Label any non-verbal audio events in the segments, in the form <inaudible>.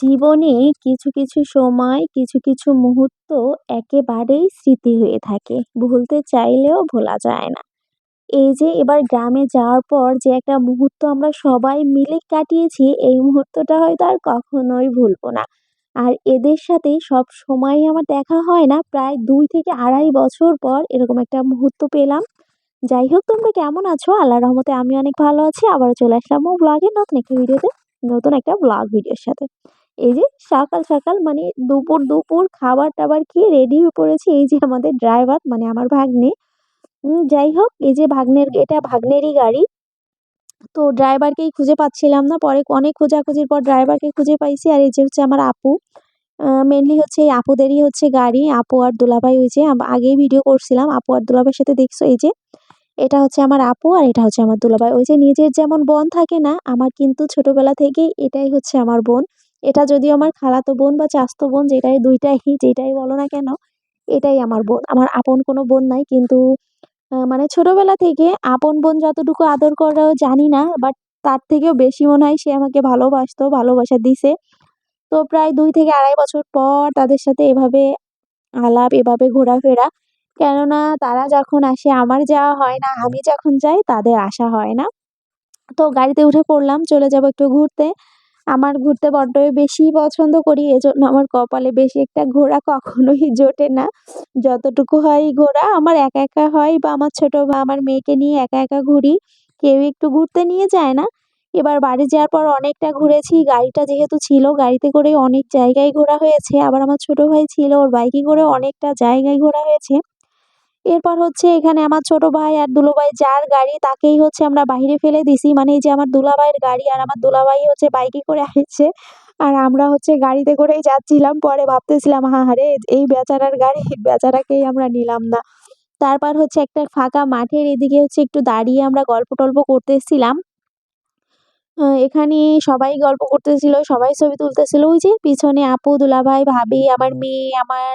জীবনে কিছু কিছু সময়, কিছু কিছু মুহূর্ত একেবারেই স্মৃতি হয়ে থাকে। ভুলতে চাইলেও ভোলা যায় না। এই যে এবার গ্রামে যাওয়ার পর যে একটা মুহূর্ত আমরা সবাই মিলে কাটিয়েছি, এই মুহূর্তটা হয়তো আর কখনোই ভুলবো না। আর এদের সাথে সব সময় আমার দেখা হয় না। প্রায় দুই থেকে আড়াই বছর পর এরকম একটা মুহূর্ত পেলাম। যাই হোক, তোমরা কেমন আছো? আল্লাহ রহমতে আমি অনেক ভালো আছি। আবারও চলে আসলাম ও ব্লগে নতুন একটা ভিডিওতে, নতুন একটা ব্লগ ভিডিওর সাথে। এই যে সকাল সকাল মানে দুপুর দুপুর খাবার টাবার খেয়ে রেডি হয়ে পড়েছি। এই যে আমাদের ড্রাইভার মানে আমার ভাগ্নে। যাই হোক, এই যে ভাগ্নের, এটা ভাগ্নেরই গাড়ি। তো ড্রাইভারকেই খুঁজে পাচ্ছিলাম না। পরে অনেক খোঁজাখুঁজির পর ড্রাইভারকে খুঁজে পাইছি। আর এই যে হচ্ছে আমার আপু। মেনলি হচ্ছে এই আপুদেরই হচ্ছে গাড়ি। আপু আর দুলাভাই ওই যে আগেই ভিডিও করছিলাম। আপু আর দুলাভাইয়ের সাথে দেখছ? এই যে এটা হচ্ছে আমার আপু আর এটা হচ্ছে আমার দুলাভাই। ওই যে নিজের যেমন বোন থাকে না, আমার কিন্তু ছোটবেলা থেকেই এটাই হচ্ছে আমার বোন। এটা যদি আমার খালাতো বোন বা চাস্তো বোন, যেটাই দুইটাই, যেটাই বলো না কেন, এটাই আমার বোন। আমার আপন কোনো বোন নাই, কিন্তু মানে ছোটবেলা থেকে আপন বোন যতটুকু আদর করাও জানি না বাট তার থেকেও বেশি মনে হয় সে আমাকে ভালোবাসতো, ভালোবাসা দিছে। তো প্রায় দুই থেকে আড়াই বছর পর তাদের সাথে এভাবে আলাপ, এভাবে ঘোরাফেরা, কেননা তারা যখন আসে, আমার যাওয়া হয় না, আমি যখন যাই, তাদের আসা হয় না। তো গাড়িতে উঠে পড়লাম, চলে যাব একটু ঘুরতে। আমার ঘুরতে বড্ডই বেশি পছন্দ করি, এজন্য আমার কপালে বেশি একটা ঘোরা কখনোই <laughs> জোটে না। যতটুকু হয় ঘোরা আমার একা একা হয় বা আমার ছোট বা আমার মেয়েকে নিয়ে একা একা ঘুরি। কেউ একটু ঘুরতে নিয়ে যায় না। এবার বাড়ি যাওয়ার পর অনেকটা ঘুরেছি, গাড়িটা যেহেতু ছিল, গাড়িতে করে অনেক জায়গায় ঘোরা হয়েছে। আবার আমার ছোট ভাই ছিল, ওর বাইকে করে অনেকটা জায়গায় ঘোরা হয়েছে। এরপর হচ্ছে এখানে আমার ছোট ভাই আর দুলাভাই যার গাড়ি তাকেই হচ্ছে আমরা বাইরে ফেলে দিছি। মানে এই যে আমার দুলাভাইয়ের গাড়ি আর আমার দুলাভাই হচ্ছে বাইকে করে আসছে। আর আমরা হচ্ছে গাড়িতে করেই যাচ্ছিলাম। পরে ভাবতেছিলাম, হা হারে এই বেচারার গাড়ি বেচারাকেই আমরা নিলাম না। তারপর হচ্ছে একটা ফাঁকা মাঠের এদিকে হচ্ছে একটু দাঁড়িয়ে আমরা গল্প টল্প করতেছিলাম। এখানে সবাই গল্প করতেছিল, সবাই ছবি তুলতেছিল। ওই যে পিছনে আপু, দুলাভাই, ভাবি, আমার মেয়ে, আমার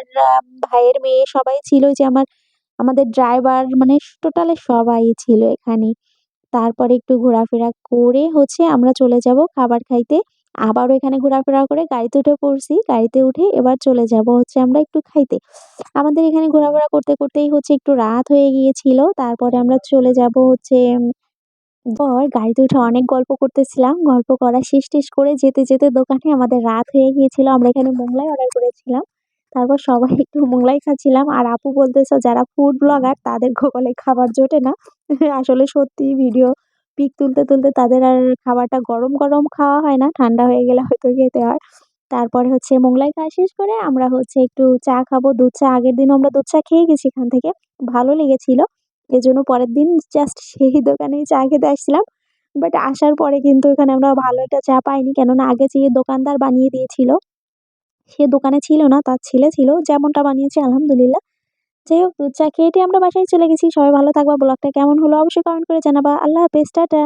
ভাইয়ের মেয়ে সবাই ছিল যে আমার আমাদের ড্রাইভার মানে টোটালি সবাই ছিল এখানে। তারপরে একটু ঘোরাফেরা করে হচ্ছে আমরা চলে যাব খাবার খাইতে। আবারও এখানে ঘোরাফেরা করে গাড়িতে উঠে পড়ছি, গাড়িতে উঠে এবার চলে যাব হচ্ছে আমরা একটু খাইতে। আমাদের এখানে ঘোরাফেরা করতে করতেই হচ্ছে একটু রাত হয়ে গিয়েছিল, তারপরে আমরা চলে যাব হচ্ছে, পর গাড়িতে উঠে অনেক গল্প করতেছিলাম, গল্প করা শেষ টেস করে যেতে যেতে দোকানে আমাদের রাত হয়ে গিয়েছিল, আমরা এখানে মোগলাই অর্ডার করেছিলাম। তারপর সবাই একটু মোগলাই খাচ্ছিলাম। আর আপু বলতেছে, যারা ফুড ব্লগার তাদের কপালে খাবার জোটে না। <laughs> আসলে সত্যি ভিডিও পিক তুলতে তুলতে তাদের আর খাবারটা গরম গরম খাওয়া হয় না। ঠান্ডা হয়ে গেলে হয়তো খেতে হয়। তারপরে হচ্ছে মোগলাই খাওয়া শেষ করে আমরা হচ্ছে একটু চা খাব, দুধ চা। আগের দিনও আমরা দুধ চা খেয়ে গেছি এখান থেকে। ভালো লেগেছিল। এজন্য পরের দিন জাস্ট সেই দোকানেই চা খেতে আসছিলাম। বাট আসার পরে কিন্তু এখানে আমরা ভালো একটা চা পাইনি। কেননা আগে যে দোকানদার বানিয়ে দিয়েছিল সে দোকানে ছিল না, তার ছেলে ছিল, যেমনটা বানিয়েছে, আলহামদুলিল্লাহ। যাই হোক, দুধ চা খেয়ে আমরা বাসায় চলে গেছি। সবাই ভালো থাকবা, ব্লগটা কেমন হলো অবশ্যই কমেন্ট করে জানাবা। আল্লাহ হাফেজ, টাটা।